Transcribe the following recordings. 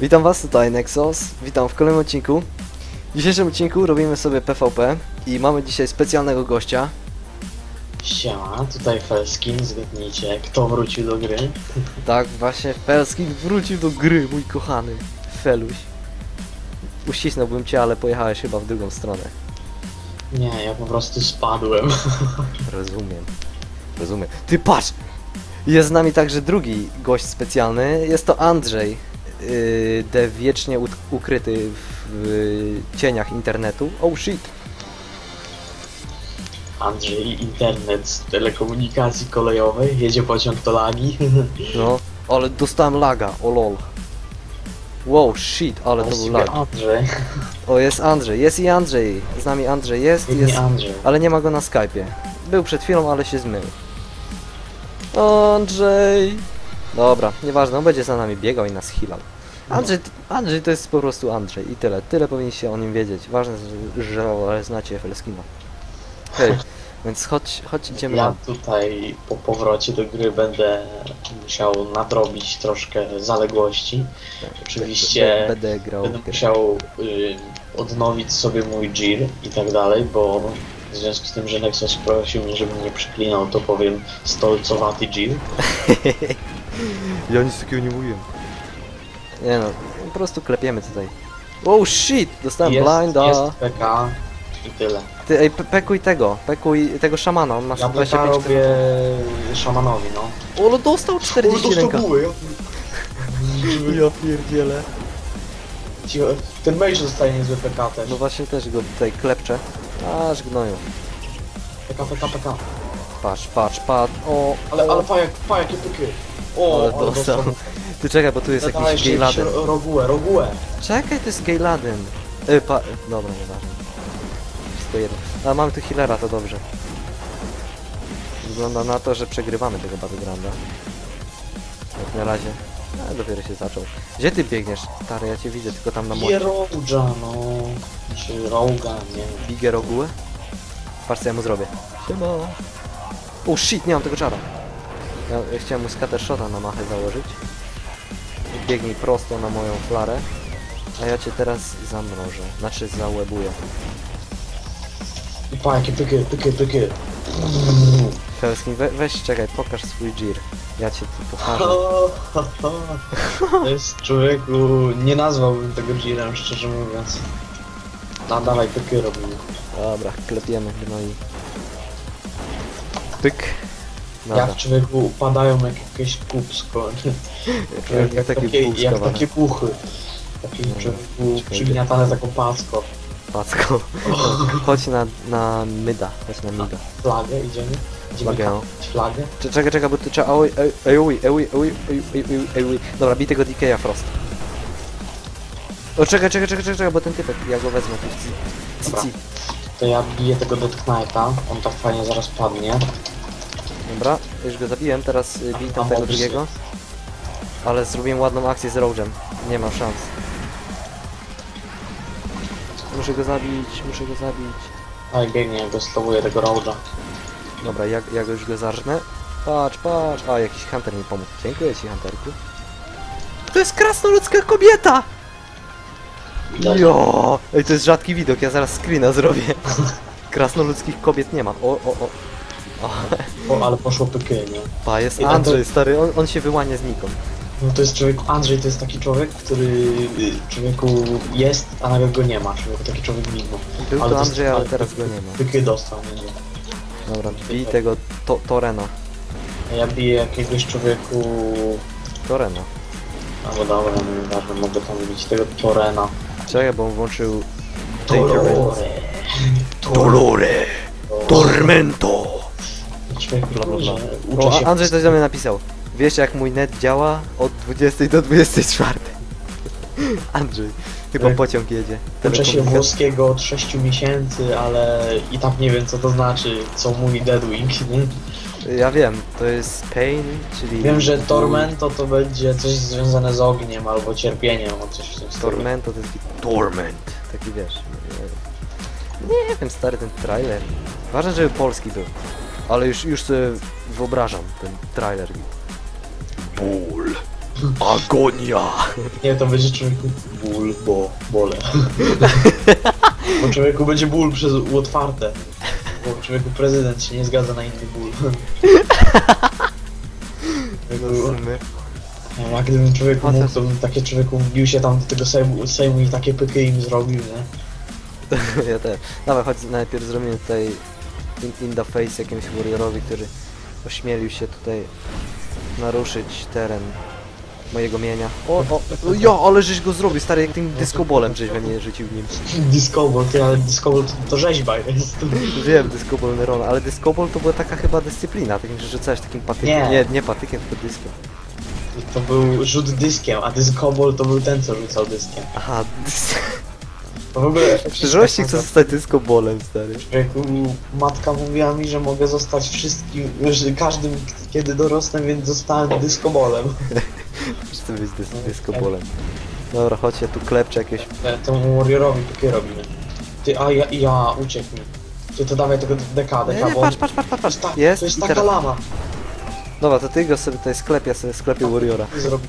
Witam was, tutaj Nexus. Witam w kolejnym odcinku. W dzisiejszym odcinku robimy sobie PvP i mamy dzisiaj specjalnego gościa. Siema, tutaj Felskin, zgadnijcie, kto wrócił do gry? Tak, właśnie Felski wrócił do gry, mój kochany Feluś. Uścisnąłbym cię, ale pojechałeś chyba w drugą stronę. Nie, ja po prostu spadłem. Rozumiem. Rozumiem. Ty patrz! Jest z nami także drugi gość specjalny. Jest to Andrzej. De wiecznie ut- ukryty w cieniach internetu. Oh shit! Andrzej, internet z telekomunikacji kolejowej, jedzie pociąg do lagi. No, ale dostałem laga, o lol. Wow, shit, ale to był lag. Andrzej, O, jest Andrzej, jest i Andrzej. Z nami Andrzej jest, nie jest, Andrzej. ale nie ma go na Skype'ie. Był przed chwilą, ale się zmył. Andrzej! Dobra, nieważne, on będzie za nami biegał i nas healał. Andrzej, Andrzej to jest po prostu Andrzej i tyle. Tyle powinniście o nim wiedzieć. Ważne, że, że znacie Felskina. Hej, więc chodź, chodź idziemy Ja na... tutaj po powrocie do gry będę musiał nadrobić troszkę zaległości. Oczywiście Będę grał. będę w musiał y, odnowić sobie mój Gear i tak dalej, bo w związku z tym, że Nexus prosił mnie, żebym nie przeklinał, to powiem stolcowaty Gear. Ja nic takiego nie mówiłem. Nie no, po prostu klepiemy tutaj. Oh shit! Dostałem Jest, blinda. jest PK i tyle. Ty, ej, pe- pekuj tego, pekuj tego szamana, on ma Ja PK 25 robię szamanowi, no. O, ale dostał 40 ręka. ja... Ja pierdzielę. Cicho, Ten mage dostaje niezły PK też. No właśnie też go tutaj klepczę. Aż gnoją. PK, PK, PK. Patrz, patrz, patrz. O, Ale, o. ale pajak, pajak i pyky. O, Ale dostał. Ty czekaj, bo tu jest jakiś gejladen. jakieś Roguę, roguę. Czekaj, to jest gejladen. Y, pa... Dobra, nieważne. Wszystko jedno. Ale mamy tu healera, to dobrze. Wygląda na to, że przegrywamy tego Battlegrounda. Jak na razie. A, dopiero się zaczął. Gdzie ty biegniesz? Stary, ja cię widzę tylko tam na moście. Jerołdża, no. Czy Roga, nie wiem. Bigger ogóły? Patrz co ja mu zrobię. Siema. O shit, nie mam tego czara. Ja, ja chciałem mu scattershota na machę założyć. Biegnij prosto na moją flarę. A ja cię teraz zamrożę. Znaczy załebuję. I pajak i pyky, pyky, pyky. Felski, we, weź czekaj, pokaż swój gir. Ja cię tu pokażę. To jest człowieku, nie nazwałbym tego Girem, szczerze mówiąc. No dawaj, pyky robimy. Dobra, klepiemy, no i... Dobra. Ja w człowieku upadają jak jakieś kupsko. jak, jak, takie, takie jak takie puchy. Takie w człowieku przygniatane taką pasko. Pasko. Chodź na, na myda, chodź na myda. Flagę idziemy. Idziemy flagę. flagę. Czekaj, czekaj, bo tu trzeba... Oj, oj, oj, oj, oj, oj, Dobra, bij tego DK'a Frost. O, czekaj, czekaj, czekaj, czekaj, bo ten typek, ja go wezmę. Cici. To ja biję tego Dotknight'a, on tak fajnie zaraz padnie. Dobra, już go zabiłem, teraz y, bij tam tego drugiego. Ale zrobiłem ładną akcję z Roge'em. Nie ma szans. Muszę go zabić, muszę go zabić. Oj, biegnie, go tego Road'a. Dobra, ja, ja go już go zarżnę. Patrz, patrz. A, jakiś hunter mi pomógł. Dziękuję ci, hunterku. To jest krasnoludzka kobieta! Jo! Ej, to jest rzadki widok, ja zaraz screena zrobię. Krasnoludzkich kobiet nie ma. O, o, o. o O, ale poszło pyky, nie? pa, jest I to- Andrzej, stary, on, on się wyłania znikąd. No to jest człowiek, Andrzej to jest taki człowiek, który y, człowieku jest, a nawet go nie ma. Człowieku, taki człowiek widmo. Był to to jest- Andrzej, ale teraz go nie ma. Pyky dostał, nie? nie. Dobra, bij tego to, Torena. A ja biję jakiegoś człowieku... Torena. No bo dobra, no mogę tam bić tego Torena. Czekaj, bo on włączył... Torore. Dolore! Tormento! Bla, bla, bla. uczę O, się... Andrzej coś do mnie napisał. Wiesz jak mój net działa od 20 do 24. Andrzej, chyba Tak. pociąg jedzie. Uczę się Telekomunikacja- włoskiego od 6 miesięcy, ale i tak nie wiem co to znaczy, co mówi Deadwing, nie? Ja wiem, to jest pain, czyli... Wiem, że Tormento to będzie coś związane z ogniem albo cierpieniem, albo coś w tym stylu. Tormento to jest taki torment. Taki wiesz. Nie wiem, stary ten trailer. Ważne, żeby polski był. Ale już, już sobie wyobrażam ten trailer. Ból. Agonia! Nie, to będzie człowieku ból, bo bole. bo człowieku będzie ból przez otwarte. Bo człowieku prezydent się nie zgadza na inny ból. No a gdybym człowieku mógł, to bym takie człowieku wbił się tam do tego sejmu, sejmu i takie pyky im zrobił, nie? Ja też. Dawaj, chodź najpierw zrobimy tutaj in, in the face jakiemuś warriorowi, który ośmielił się tutaj naruszyć teren mojego mienia. O, o, o ja, ale żeś go zrobił, stary, jak tym dyskobolem żeś we mnie rzucił nim. Discoball, ty, ale Discoball to, to rzeźba jest. Wiem, dyskobol Nerona, ale dyskobol to była taka chyba dyscyplina, takim, że rzucałeś takim patykiem, Nie. nie, nie patykiem, tylko dyskiem. To był rzut dyskiem, a Discoball to był ten, co rzucał dyskiem. Aha, dys... To w ogóle... w przyszłości chcę zostać dyskobolem, stary. Człowieku, matka mówiła mi, że mogę zostać wszystkim, że każdym, kiedy dorosnę, więc zostałem dyskobolem. Chcę być dys. Dobra, chodź, ja tu klepczę jakieś... Te- Temu warriorowi takie robimy. Ty, a ja, ja, uciekł mi. Ty to dawaj tego deka, Nie, deka, nie, bo patrz, patrz, patrz, patrz, to patrz. jest, ta, Jest, to jest taka teraz... lama. Dobra, to ty go sobie tutaj sklepie, sobie sklepie Warriora. I zrobimy.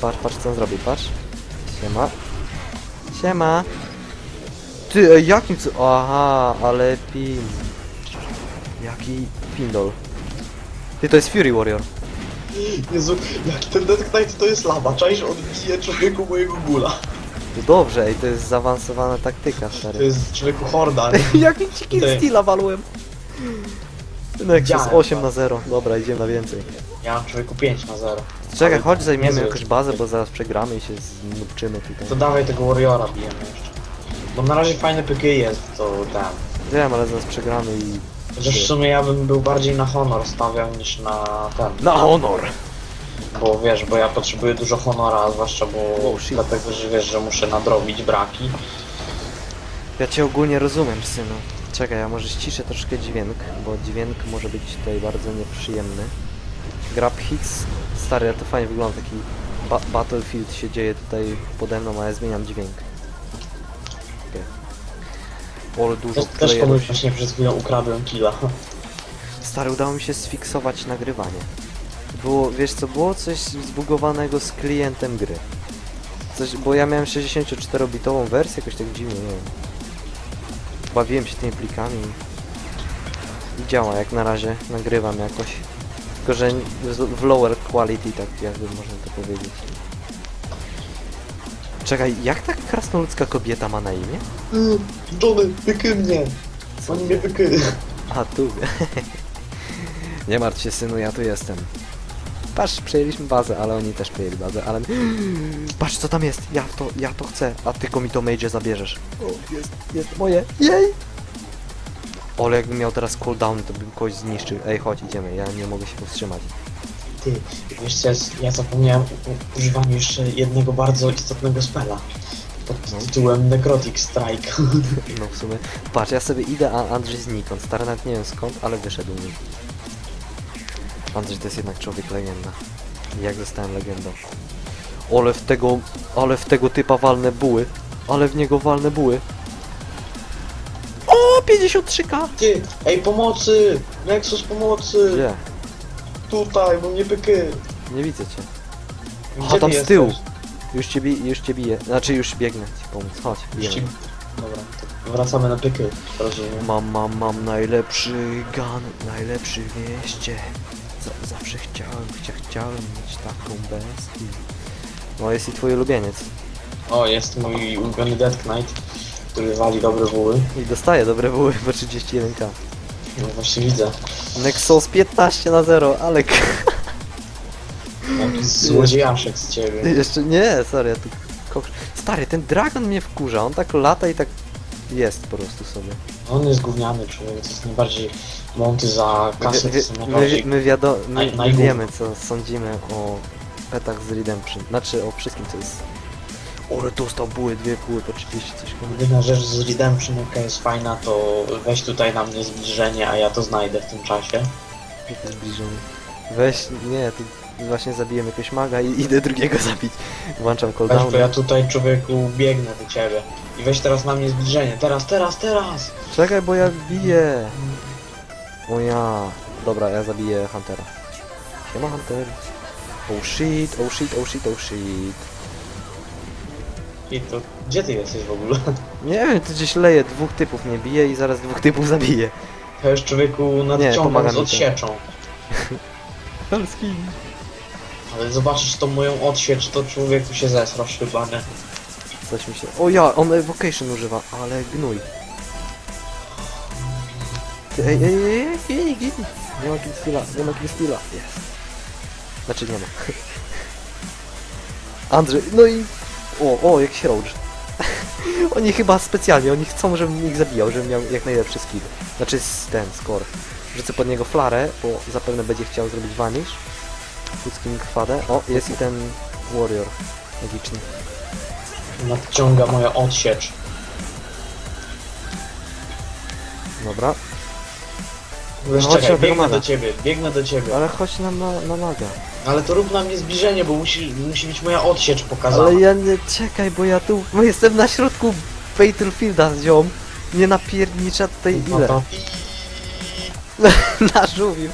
Patrz, patrz co on zrobi, patrz. Siema. Siema. Ty, jakim co... Aha, ale pin. Jaki pindol. Ty, to jest Fury Warrior. Jezu, jak ten Death Knight to jest lama, czaisz, on bije człowieku mojego gula. To dobrze, ej, to jest zaawansowana taktyka, To stary. jest człowieku horda. ci kill Ty. steala walłem? Nexus Widziałem 8 to. na 0. Dobra, idziemy na więcej. Ja mam człowieku 5 na 0. Czekaj, chodź zajmiemy jakąś bazę, bo zaraz przegramy i się znupczymy tutaj. To dawaj tego Warriora bijemy jeszcze. Bo na razie fajne PK jest, to ten. Wiem, ale zaraz przegramy i... Chociaż w sumie ja bym był bardziej na honor stawiał niż na ten. Na honor! Bo wiesz, bo ja potrzebuję dużo honora, zwłaszcza bo Oh, shit. dlatego, że wiesz, że muszę nadrobić braki. Ja cię ogólnie rozumiem, synu. Czekaj, ja może ściszę troszkę dźwięk, bo dźwięk może być tutaj bardzo nieprzyjemny. Grab Hits, stary, to fajnie wygląda, taki ba Battlefield się dzieje tutaj pode mną, a ja zmieniam dźwięk. Okay. Ale dużo Też, też playerów komuś właśnie przed chwilą ukradłem killa. Stary, udało mi się sfiksować nagrywanie. Było, wiesz co, było coś zbugowanego z klientem gry. Coś, bo ja miałem 64-bitową wersję, jakoś tak dziwnie, nie wiem. Bawiłem się tymi plikami i działa jak na razie, nagrywam jakoś. Tylko, że w- lower quality, tak jakby można to powiedzieć. Czekaj, jak ta krasnoludzka kobieta ma na imię? Mm, Johnny, pyky mnie! Oni mnie pyky. A tu. Nie martw się synu, ja tu jestem. Patrz, przejęliśmy bazę, ale oni też przejęli bazę, ale... Patrz co tam jest, ja to, ja to chcę, a tylko mi to major zabierzesz. O, jest, jest moje, jej! Ale jakbym miał teraz cooldown, to bym kogoś zniszczył. Ej, chodź, idziemy, ja nie mogę się powstrzymać. Ty, wiesz co, ja zapomniałem u- używaniu jeszcze jednego bardzo istotnego spela. Pod No. tytułem Necrotic Strike. No w sumie. Patrz, ja sobie idę, a Andrzej znikąd. Stary nawet nie wiem skąd, ale wyszedł mi. Andrzej to jest jednak człowiek legenda. Jak zostałem legendą. Ale w tego, ale w tego typa walne buły. Ale w niego walne buły. O, 53k! Ty, ej pomocy! Nexus pomocy! Gdzie? Tutaj, bo mnie pyky. Nie widzę cię. Gdzie A tam ty z tyłu. jesteś? Już cię, bi już cię biję. Znaczy już biegnę ci pomóc. Chodź, Już ci... bijemy. Dobra, to wracamy na pyky. Rozumiem. Mam, mam, mam najlepszy gun, najlepszy w mieście. Z zawsze chciałem, chcia chciałem mieć taką bestię. No jest i twój ulubieniec. O, jest mój ulubiony Death Knight, który wali dobre buły. I dostaje dobre były po 31k. No właśnie widzę. Nexus 15 na 0, ale k- Jaki złodziejaszek z ciebie. jeszcze nie, sorry, ja tu. Stary, ten dragon mnie wkurza, on tak lata i tak jest po prostu sobie. On jest gówniany człowiek, to jest najbardziej monty za kasę, to my, są my, najbardziej... my, wiado... my, naj- my wiemy co sądzimy o petach z Redemption. Znaczy o wszystkim co jest... Ale dostał buły, dwie buły po 30 coś komuś. Jedyna rzecz z Redemption, jaka jest fajna, to weź tutaj na mnie zbliżenie, a ja to znajdę w tym czasie. Jakie zbliżenie. Weź, nie, tu właśnie zabiłem jakiegoś maga i idę drugiego zabić. Włączam Weź, cooldown. to ja tutaj człowieku biegnę do ciebie. I weź teraz na mnie zbliżenie. Teraz, teraz, teraz! Czekaj, bo ja biję. O ja. Dobra, ja zabiję Huntera. Siema Hunter. Oh shit, oh shit, oh shit, oh shit. I to... Gdzie ty jesteś w ogóle? Nie wiem, tu gdzieś leje, dwóch typów mnie bije i zaraz dwóch typów zabije. To już człowieku nadciągam pomaga z mi to. odsieczą. Polski. Ale zobaczysz tą moją odsiecz, to człowieku się zesrasz chyba, nie? Coś mi się... O ja, on evocation używa, ale gnój. Ej, ej, ej, ej, ej, ej, Nie ma killsteala, nie ma killsteala. Jest. Znaczy nie ma. Andrzej, no i... O, o, jakiś roach. oni chyba specjalnie, oni chcą, żebym ich zabijał, żebym miał jak najlepszy skill. Znaczy ten, score. Rzucę pod niego flarę, bo zapewne będzie chciał zrobić vanish. Kuckim kwadę. O, jest i ten warrior magiczny. Nadciąga moja odsiecz. Dobra, No, czekaj, biegnę do ciebie, biegnę do ciebie. ale chodź nam na, na maga. Ale to rób na mnie zbliżenie, bo musi, musi być moja odsiecz pokazana. Ale ja nie, czekaj, bo ja tu, bo jestem na środku Battlefielda z ziom. Nie napiernicza tutaj No ile? to... na żółwiu.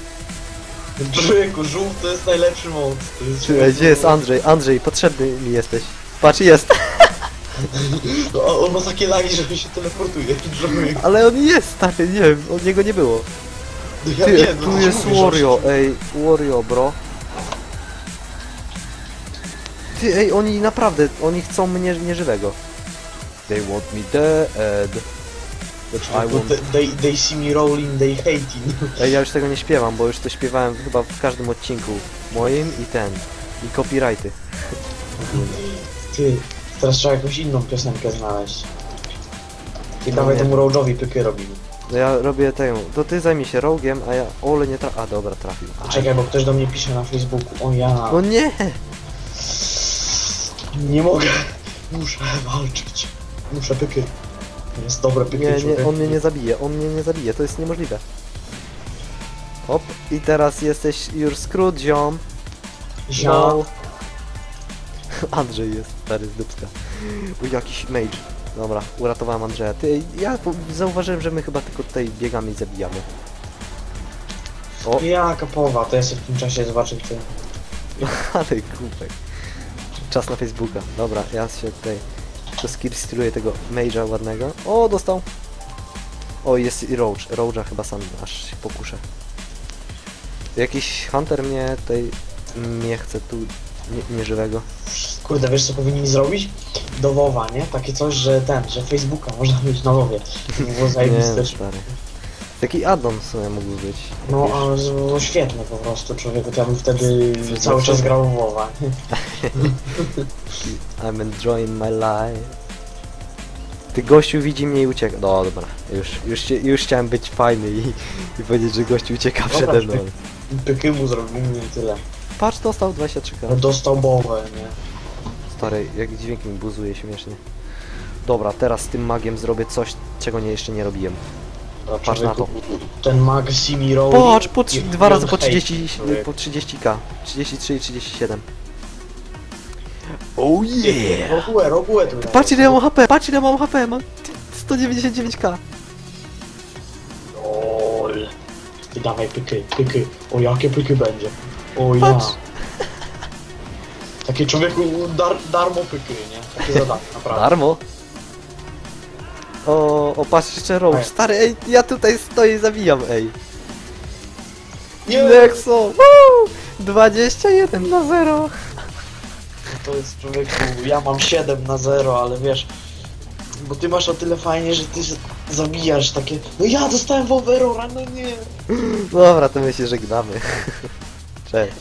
Człowieku, żółw to jest najlepszy mod. To jest Czekaj, gdzie jest Andrzej? Andrzej, potrzebny mi jesteś. Patrz, jest. No, on ma takie lagi, że się teleportuje. Człowiek. Ale on jest, stary, nie wiem, od niego nie było. No ja Ty, wiem, no tu jest Wario, ej, Wario, bro. Ty, ej, oni naprawdę, oni chcą mnie nieżywego. They want me dead. I want they, they, see me rolling, they hating. Ej, ja już tego nie śpiewam, bo już to śpiewałem chyba w każdym odcinku moim i ten. I copyrighty. Ty, teraz trzeba jakąś inną piosenkę znaleźć. I No dawaj nie. temu Roge'owi pyky robimy. No ja robię tę. To ty zajmij się rogiem, a ja. Ole nie tra. A dobra, trafił. Aj. Czekaj, bo ktoś do mnie pisze na Facebooku. O ja. No nie! Nie mogę. Muszę walczyć. Muszę pyky. To jest dobre pyky, Nie, nie, on mnie nie zabije, on mnie nie zabije, to jest niemożliwe. Hop, i teraz jesteś już skrót, ziom. No. Andrzej jest, stary z dupska. Uj, jakiś mage. Dobra, uratowałem Andrzeja. Ty, ja zauważyłem, że my chyba tylko tutaj biegamy i zabijamy. O, Ja kapowa, to ja sobie w tym czasie zobaczę ty. Ale głupek. Czas na Facebooka. Dobra, ja się tutaj skillstruję tego mage'a ładnego. O, dostał. O, jest i Roach. Roacha chyba sam aż się pokuszę. Jakiś hunter mnie tutaj mnie chce tu nie, nieżywego. Kurde, wiesz co powinni zrobić? Do WoWa, nie? Takie coś, że ten, że Facebooka można mieć na WoWie. To by było Nie, zajebiste. no, stary. Taki addon w sumie mógł być. No, Wiesz, ale to było świetne po prostu, człowieku, ja bym wtedy cały za czas grał w WoWa. I'm enjoying my life. Ty gościu widzi mnie i ucieka. No dobra, już, już, się- już chciałem być fajny i, i powiedzieć, że gościu ucieka przede mną. Pyky mu zrobimy i tyle. Patrz, dostał 23 No, k dostał bowę, nie? Stary, jak dźwięk mi buzuje śmiesznie. Dobra, teraz z tym magiem zrobię coś, czego nie, jeszcze nie robiłem. Patrz na człowieku, Ten mag Simi Roll. Patrz, po trzy, dwa razy po hate, 30, człowieku. po 30k. 33 i 37. Oh yeah! Roguę, roguę tu Patrz ile ja mam HP, patrz ile ja mam HP, mam 199k. Lol. Ty dawaj pyky, pyky. O jakie pyky będzie. O ja. Patrz. Takie człowieku dar, darmo pyky, nie? Takie zadanie, naprawdę. Darmo. O, o patrz jeszcze. Ej. Stary, ej, ja tutaj stoję i zabijam, ej. Nie! Nexo! Woo! 21 na 0. To jest człowieku, ja mam 7 na 0, ale wiesz, bo ty masz o tyle fajnie, że ty zabijasz takie, no ja dostałem w overora, no nie. Dobra, to my się żegnamy. Cześć.